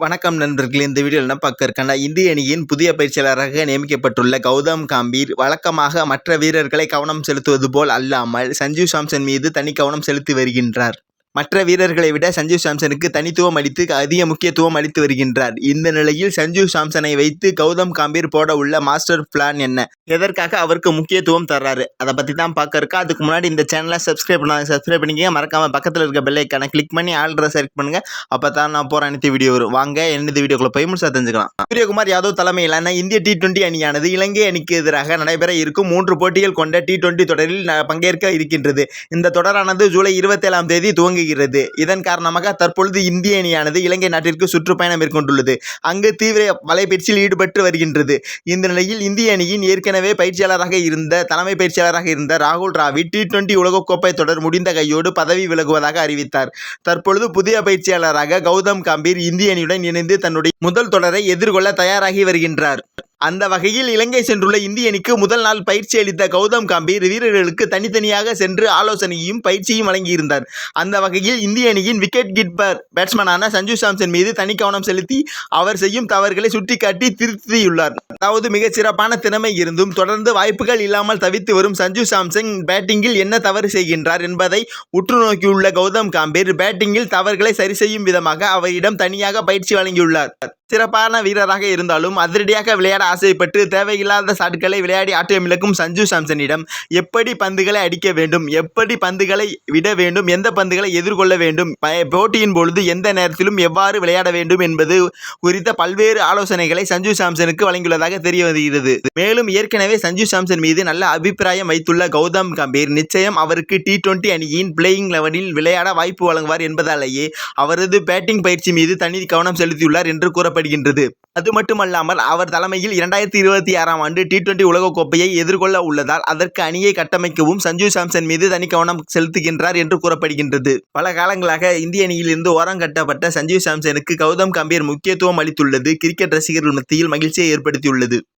வணக்கம் நண்பர்கள் இந்த வீடியோவில் என்ன பார்க்க இருக்கேன்னா இந்திய அணியின் புதிய பயிற்சியாளராக நியமிக்கப்பட்டுள்ள கௌதம் காம்பீர் வழக்கமாக மற்ற வீரர்களை கவனம் செலுத்துவது போல் அல்லாமல் சஞ்சீவ் சாம்சன் மீது தனி கவனம் செலுத்தி வருகின்றார். மற்ற வீரர்களை விட சஞ்சீவ் சாம்சனுக்கு தனித்துவம் அளித்து அதிக முக்கியத்துவம் அளித்து வருகின்றார். இந்த நிலையில் சஞ்சீவ் சாம்சனை வைத்து கௌதம் காம்பீர் போட உள்ள மாஸ்டர் பிளான் என்ன? எதற்காக அவருக்கு முக்கியத்துவம் தர்றாரு? அதை பற்றி தான் பார்க்க இருக்கா? அதுக்கு முன்னாடி இந்த சேனலை சப்ஸ்கிரைப் பண்ணாங்க சப்ஸ்கிரைப் பண்ணிக்கங்க. மறக்காம பக்கத்தில் இருக்க பெல்லைக்கான கிளிக் பண்ணி ஆல்ரெடி செலக்ட் பண்ணுங்க. அப்போ தான் நான் போகிற அனைத்து வீடியோ வரும். வாங்க என்னது வீடியோக்குள்ள போய் முழுசா தெரிஞ்சுக்கலாம். சூரியகுமார் யாதவ் தலைமையிலான இந்திய டி டுவெண்டி அணியானது இலங்கை அணிக்கு எதிராக நடைபெற இருக்கும் மூன்று போட்டிகள் கொண்ட டி டுவெண்டி தொடரில் பங்கேற்க இருக்கின்றது. இந்த தொடரானது ஜூலை இருபத்தேழாம் தேதி துவங்குகிறது இதன் காரணமாக தற்பொழுது இந்திய அணியானது இலங்கை நாட்டிற்கு சுற்றுப்பயணம் மேற்கொண்டுள்ளது. அங்கு தீவிர வலைப்பயிற்சியில் ஈடுபட்டு வருகின்றது. இந்த நிலையில் இந்திய அணியின் ஏற்கனவே பயிற்சியாளராக இருந்த தலைமை பயிற்சியாளராக இருந்த ராகுல் டிராவிட் டி டுவெண்டி உலகக்கோப்பை தொடர் முடிந்த கையோடு பதவி விலகுவதாக அறிவித்தார். தற்பொழுது புதிய பயிற்சியாளராக கௌதம் கம்பீர் இந்திய அணியுடன் இணைந்து தன்னுடைய முதல் தொடரை எதிர்கொள்ள தயாராகி வருகின்றார். அந்த வகையில் இலங்கை சென்றுள்ள இந்திய அணிக்கு முதல் நாள் பயிற்சி அளித்த கௌதம் காம்பீர் வீரர்களுக்கு தனித்தனியாக சென்று ஆலோசனையும் பயிற்சியும் வழங்கியிருந்தார். அந்த வகையில் இந்திய அணியின் விக்கெட் கீப்பர் பேட்ஸ்மேனான சஞ்சு சாம்சன் மீது தனி கவனம் செலுத்தி அவர் செய்யும் தவறுகளை சுட்டிக்காட்டி திருத்தியுள்ளார். அதாவது மிகச் சிறப்பான திறமை இருந்தும் தொடர்ந்து வாய்ப்புகள் இல்லாமல் தவித்து வரும் சஞ்சு சாம்சன் பேட்டிங்கில் என்ன தவறு செய்கின்றார் என்பதை உற்று நோக்கியுள்ள கௌதம் காம்பீர் பேட்டிங்கில் தவறுகளை சரி செய்யும் விதமாக அவரிடம் தனியாக பயிற்சி வழங்கியுள்ளார். சிறப்பான வீரராக இருந்தாலும் அதிரடியாக விளையாட ஆசைப்பட்டு தேவையில்லாத ஷாட்களை விளையாடி ஆட்டமிழக்கும் சஞ்சு சாம்சனிடம் எப்படி பந்துகளை அடிக்க வேண்டும் எப்படி பந்துகளை விட வேண்டும் எந்த பந்துகளை எதிர்கொள்ள வேண்டும் போட்டியின் பொழுது எந்த நேரத்திலும் எவ்வாறு விளையாட வேண்டும் என்பது குறித்த பல்வேறு ஆலோசனைகளை சஞ்சு சாம்சனுக்கு வழங்கியுள்ளதாக தெரிய வருகிறது. மேலும் ஏற்கனவே சஞ்சு சாம்சன் மீது நல்ல அபிப்பிராயம் வைத்துள்ள கௌதம் கம்பீர் நிச்சயம் அவருக்கு டி டுவெண்டி அணியின் பிளேயிங் லெவனில் விளையாட வாய்ப்பு வழங்குவார் என்பதாலேயே அவரது பேட்டிங் பயிற்சி மீது தனி கவனம் செலுத்தியுள்ளார் என்று கூறப்படுகின்றது அது மட்டுமல்லாமல் அவர் தலைமையில் இரண்டாயிரத்தி இருபத்தி ஆறாம் ஆண்டு டி டுவெண்டி உலகக்கோப்பையை எதிர்கொள்ள உள்ளதால் அதற்கு அணியை கட்டமைக்கவும் சஞ்சு சாம்சன் மீது தனி கவனம் செலுத்துகின்றார் என்று கூறப்படுகின்றது. பல காலங்களாக இந்திய அணியில் இருந்து ஓரம் கட்டப்பட்ட சஞ்சீவ் சாம்சனுக்கு கௌதம் கம்பீர் முக்கியத்துவம் அளித்துள்ளது. கிரிக்கெட் ரசிகர்கள் மத்தியில் மகிழ்ச்சியை ஏற்படுத்தியுள்ளது.